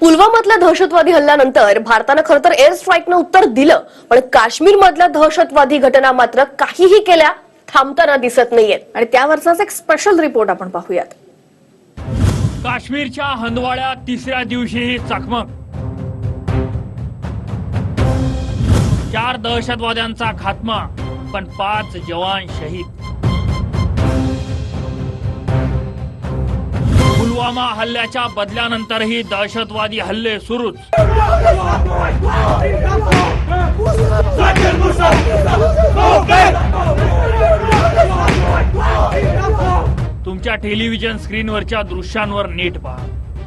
पुलवामातल्या दहशतवादी हल्ल्यानंतर भारतानं खरं तर एअर स्ट्राईकनं उत्तर दिलं पण काश्मीरमधल्या दहशतवादी घटना मात्र काहीही केल्या थांबताना दिसत नाहीयेत. आणि त्यावरचाच एक स्पेशल रिपोर्ट आपण पाहूयात. काश्मीरच्या हंदवाड्यात तिसऱ्या दिवशीही चकमक. चार दहशतवाद्यांचा खात्मा पण पाच जवान शहीद. पुलवामा हल्ल्याच्या बदल्यानंतरही दहशतवादी हल्ले सुरूच. तुमच्या टेलिव्हिजन स्क्रीनवरच्या दृश्यांवर नीट पहा.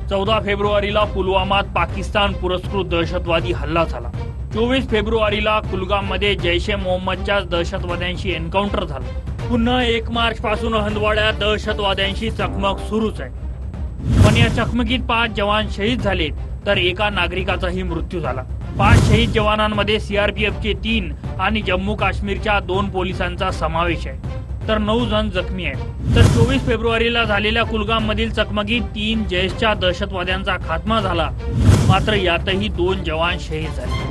चौदा फेब्रुवारीला पुलवामात पाकिस्तान पुरस्कृत दहशतवादी हल्ला झाला. चोवीस फेब्रुवारीला कुलगाममध्ये जैश ए मोहम्मदच्या दहशतवाद्यांशी एन्काउंटर झालं. पुन्हा एक मार्च पासून हंदवाड्यात दहशतवाद्यांशी चकमक सुरूच आहे. पण या चकमकीत पाच जवान शहीद झाले तर एका नागरिकाचाही मृत्यू झाला. पाच शहीद जवानांमध्ये सीआरपीएफचे तीन आणि जम्मू काश्मीरच्या दोन पोलिसांचा समावेश आहे. तर नऊ जण जखमी आहेत. तर चोवीस फेब्रुवारीला झालेल्या कुलगाम मधील चकमकीत तीन जैशच्या दहशतवाद्यांचा खात्मा झाला. मात्र यातही दोन जवान शहीद झाले.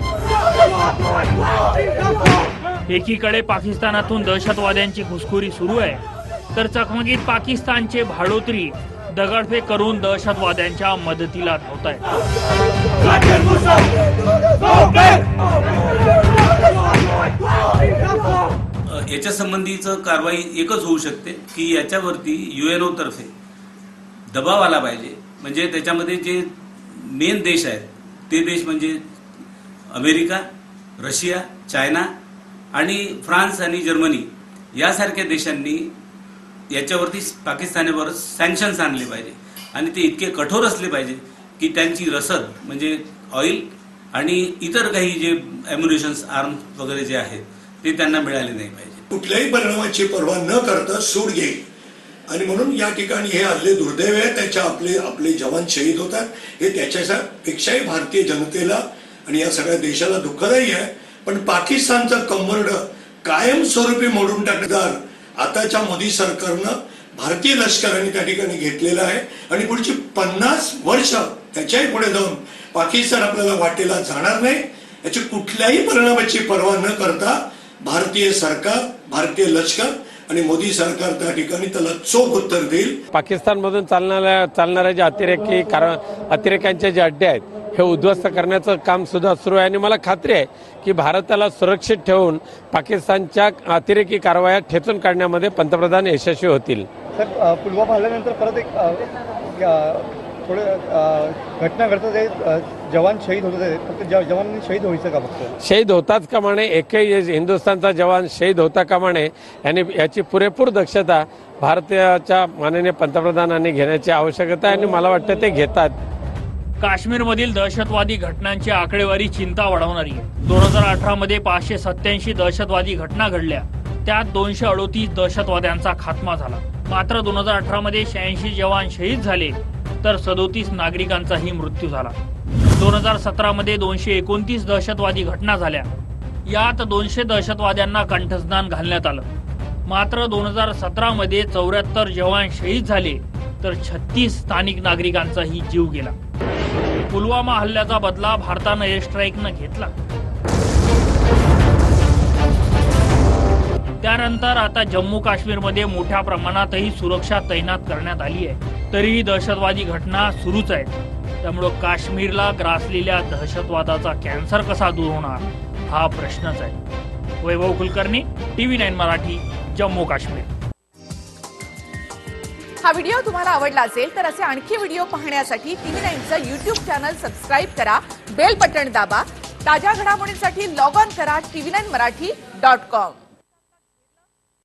एकीकडे पाकिस्तानातून दहशतवाद्यांची घुसखोरी सुरू आहे. तर चकमकीत पाकिस्तानचे भाडोत्री दगडफेक करून दहशतवाद्यांच्या मदतीला धावत आहे याच्या संबंधीचं कारवाई एकच होऊ शकते की याच्यावरती युएनओ तर्फे दबाव आला पाहिजे. म्हणजे त्याच्यामध्ये जे मेन देश आहेत ते देश म्हणजे अमेरिका रशिया चायना आणि फ्रान्स आणि जर्मनी यासारख्या देशांनी याच्यावरती पाकिस्तानावर सँक्शन्स आणले पाहिजे. आणि ते इतके कठोर असले पाहिजे की त्यांची रसद म्हणजे ऑइल आणि इतर काही जे अम्युनेशन्स आर्म्स वगैरे जे आहेत ते त्यांना मिळाले नाही पाहिजे. कुठल्याही परिणामाची पर्वा न करता सूड घेईल. आणि म्हणून या ठिकाणी हे आदले दुर्दैव आहे त्याच्या आपले आपले जवान शहीद होतात. हे त्याच्यापेक्षाही भारतीय जनतेला आणि या सगळ्या देशाला दुःखदायी आहे. पण पाकिस्तानचं कंबरड कायमस्वरूपी मोडून टाकणार आताच्या मोदी सरकारनं भारतीय लष्कराने त्या ठिकाणी घेतलेलं आहे. आणि पुढची पन्नास वर्ष त्याच्याही पुढे जाऊन पाकिस्तान आपल्याला वाटेला जाणार नाही. याची कुठल्याही परिणामाची पर्वा न करता भारतीय सरकार भारतीय लष्कर आणि मोदी सरकार त्या ठिकाणी त्याला चोख उत्तर देईल. पाकिस्तानमधून चालणाऱ्या चालणाऱ्या ज्या अतिरेकी कार अतिरेक्यांचे जे अड्डे आहेत हे उद्ध्वस्त करण्याचं काम सुद्धा सुरू आहे. आणि मला खात्री आहे की भारताला सुरक्षित ठेवून पाकिस्तानच्या अतिरेकी कारवाया ठेचून काढण्यामध्ये पंतप्रधान यशस्वी होतील. पुलवामा हल्ल्यानंतर परत एक थोडं घटना घडतात जवान शहीद होत आहेत फक्त ज- जवानांनी शहीद व्हायचं का फक्त? शहीद होताच कामाने एकही हिंदुस्थानचा जवान शहीद होता कामाने यांनी याची पुरेपूर दक्षता भारताच्या माननीय पंतप्रधानांनी घेण्याची आवश्यकता आहे आणि मला वाटतं ते घेतात. काश्मीरमधील दहशतवादी घटनांची आकडेवारी चिंता वाढवणारी. आहे दोन हजार अठरा मध्ये पाचशे सत्याऐंशी दहशतवादी घटना घडल्या. त्यात दोनशे अडोतीस दहशतवाद्यांचा खात्मा झाला. मात्र दोन हजार अठरा मध्ये शहाऐंशी जवान शहीद झाले. तर सदोतीस नागरिकांचाही मृत्यू झाला. दोन हजार सतरामध्ये दोनशे एकोणतीस दहशतवादी घटना झाल्या. यात दोनशे दहशतवाद्यांना कंठस्नान घालण्यात आलं. मात्र दोन हजार सतरामध्ये चौऱ्याहत्तर जवान शहीद झाले तर छत्तीस स्थानिक नागरिकांचाही जीव गेला. पुलवामा हल्ल्याचा बदला भारतानं एअर स्ट्राईकनं घेतला. त्यानंतर आता जम्मू काश्मीरमध्ये मोठ्या प्रमाणातही सुरक्षा तैनात करण्यात आली आहे. तरीही दहशतवादी घटना सुरूच आहेत. त्यामुळं काश्मीरला ग्रासलेल्या दहशतवादाचा कॅन्सर कसा दूर होणार हा प्रश्नच आहे. Vaibhav Kulkarni TV nine Marathi Jammu Kashmir. हा व्हिडिओ तुम्हाला आवडला असेल तर असे आणखी व्हिडिओ पाहण्यासाठी टीव्ही नाईनचं युट्यूब चॅनल सबस्क्राईब करा बेल बटन दाबा ताज्या घडामोडींसाठी लॉग ऑन करा TV nine Marathi dot com.